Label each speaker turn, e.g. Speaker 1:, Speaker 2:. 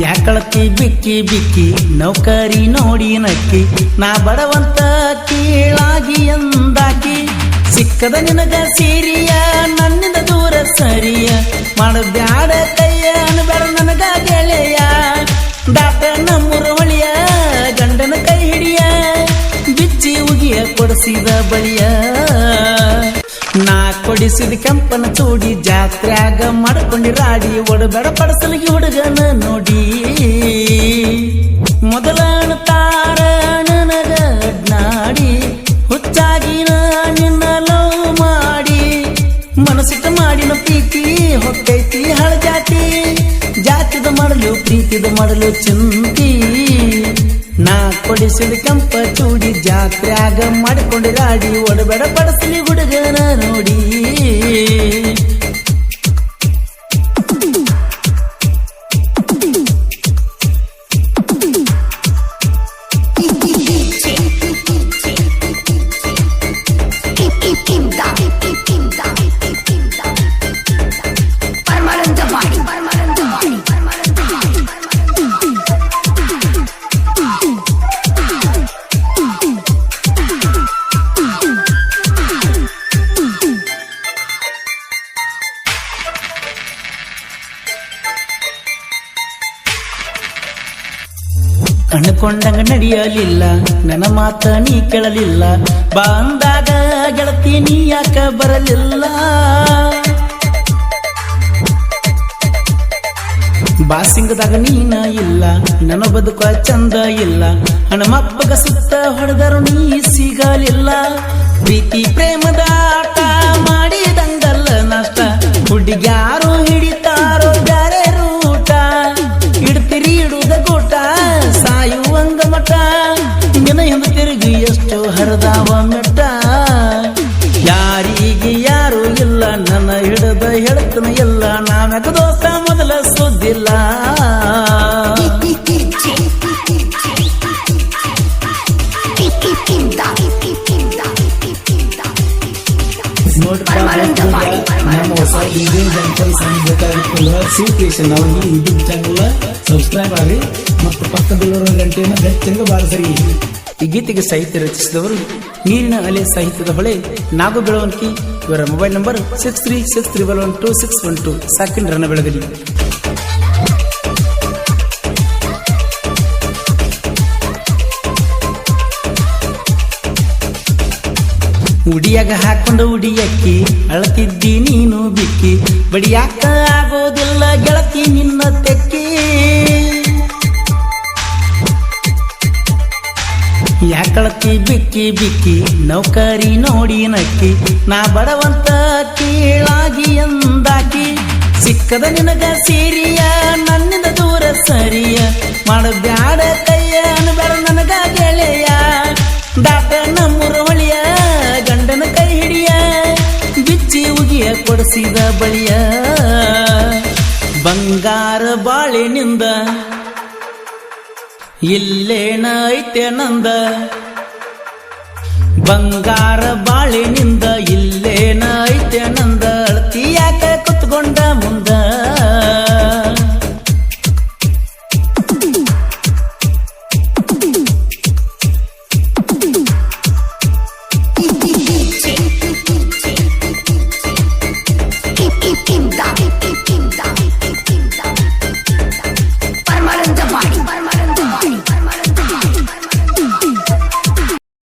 Speaker 1: ಯಾಕಳತಿ ಬಿಕ್ಕಿ ಬಿಕ್ಕಿ ನೌಕರಿ ನೋಡಿ ನಕ್ಕಿ? ನಾ ಬಡವಂತ ಕೀಳಾಗಿ ಎಂದಾಕಿ? ಸಿಕ್ಕದ ನಿನಗ ಸೀರಿಯ, ನನ್ನಿಂದ ದೂರ ಸರಿಯ? ಮಾಡಬ್ಯಾಡ ಕೈಯ, ಅನ್ಬೇಡ ನನಗ ಗೆಳೆಯ? ದಾಟ ನಮ್ಮೂರ ಹೊಳಿಯ ಗಂಡನ ಕೈ ಹಿಡಿಯ? ಬಿಚ್ಚಿ ಉಗಿಯ ಕೊಡಿಸಿದ ಬಳಿಯ? ನಾ ಕೊಡಿಸಿದ ಕೆಂಪನ ಚೂಡಿ ಜಾತ್ರ್ಯಾಗ ಮಾಡ್ಕೊಂಡಿ ರಾಡಿ ಒಡಬೇಡ ಪಡಸಲಿಗೆ ಹುಡುಗನ ನೋಡಿ. ಮೊದಲ ತಾರ ನನಗ ನಾಡಿ ಹುಚ್ಚಾಗಿ ನಿನ್ನ ಲವ್ ಮಾಡಿ. ಮನಸ್ಸಿಟ್ಟು ಮಾಡಿನ ಪ್ರೀತಿ ಹೊಕ್ಕೈತಿ ಹಳ ಜಾತಿ. ಜಾತಿದ ಮಾಡಲು, ಪ್ರೀತಿದ ಮಾಡಲು ಚಿಂತಿ. ನಾ ಕೊಡಿಸಿದ ಕೆಂಪ ಚೂಡಿ ಜಾತ್ರ್ಯಾಗ ಮಾಡಿಕೊಂಡಿರಾಡಿ ಒಡಬೇಡ ಪಡಸಲಿ ಹುಡುಗನ ಅನ್ಕೊಂಡಂಗ ನಡೆಯಲಿಲ್ಲ. ನನ್ನ ಮಾತ ನೀ ಕೇಳಲಿಲ್ಲ. ಬಂದಾಗ ಗೆಳತಿ ನೀ ಯಾಕ ಬರಲಿಲ್ಲ? ಬಾಸಿಂಗದಾಗ ನೀನ ಇಲ್ಲ. ನನ್ನ ಬದುಕ ಚಂದ ಇಲ್ಲ. ಹಣಮಪ್ಪಗ ಸುತ್ತ ಹೊಡೆದರು ನೀ ಸಿಗಲಿಲ್ಲ. ಪ್ರೀತಿ ಪ್ರೇಮದ ಆಟ ಮಾಡಿದಂಗಲ್ಲ ನಷ್ಟ. ಹುಡುಗ್ಯಾರು ಎಷ್ಟು ಹರಿದಾವ ಮೆಟ್ಟ. ಯಾರಿಗೆ ಯಾರು ಇಲ್ಲ, ನನ್ನ ಹಿಡದ ಹೇಳ್ತನ ಇಲ್ಲ ನಾನಕ ದೋಸ್ತ ಮೊದಲ ಸುದ್ದಿಲ್ಲ.
Speaker 2: ನಾವು ಈ ಯೂಟ್ಯೂಬ್ ಚಾನಲ್ ಸಬ್ಸ್ಕ್ರೈಬ್ ಆಗಿ ಮತ್ತು ಪಕ್ಕದಲ್ಲಿರೋ ಗಂಟೆಯನ್ನು ಬೆಚ್ಚಂಗ ಬಾರಿಸರಿ.
Speaker 1: ಈ ಗೀತೆಗೆ ಸಾಹಿತ್ಯ ರಚಿಸಿದವರು ನೀರಿನ ಅಲೆ ಸಾಹಿತ್ಯದ ಹೊಳೆ ನಾಗು ಬೆಳವಣಿಗೆ. ಇವರ mobile number six three six triple one two six one two. Second ರನ್ನ ಬೆಳಗಲಿ ಉಡಿಯಾಗ ಹಾಕೊಂಡು ಉಡಿಯಕ್ಕಿ ಅಳತಿದ್ದಿ ನೀನು ಬಿಕ್ಕಿ. ಬಡಿಯಾಕ ಆಗೋದಿಲ್ಲ ಗೆಳತಿ ನಿನ್ನ ತೆಕ್ಕಿ. ಯಾಕಳತಿ ಬಿಕ್ಕಿ ಬಿಕ್ಕಿ ನೌಕರಿ ನೋಡಿ ನಕ್ಕಿ. ನಾ ಬಡವಂತ ಕೀಳಾಗಿ ಎಂದಾಕಿ. ಸಿಕ್ಕದ ನಿನಗ ಸೀರಿಯ, ನನ್ನಿಂದ ದೂರ ಸರಿಯ. ಮಾಡಬ್ಯಾಡ ಕೈಯ ಅನ್ಬೇಡ ನನಗ ಗೆಳೆಯ. ದಾಟ ನಮ್ಮೂರ ಹೊಳಿಯ ಗಂಡನ ಕೈ ಹಿಡಿಯ. ಬಿಚ್ಚಿ ಉಗಿಯ ಕೊಡಿಸಿದ ಬಳಿಯ. ಬಂಗಾರ ಬಾಳಿನಿಂದ ಇಲ್ಲೇನ ಐತೆ ನಂದ? ಬಂಗಾರ ಬಾಳಿನಿಂದ ನಂದ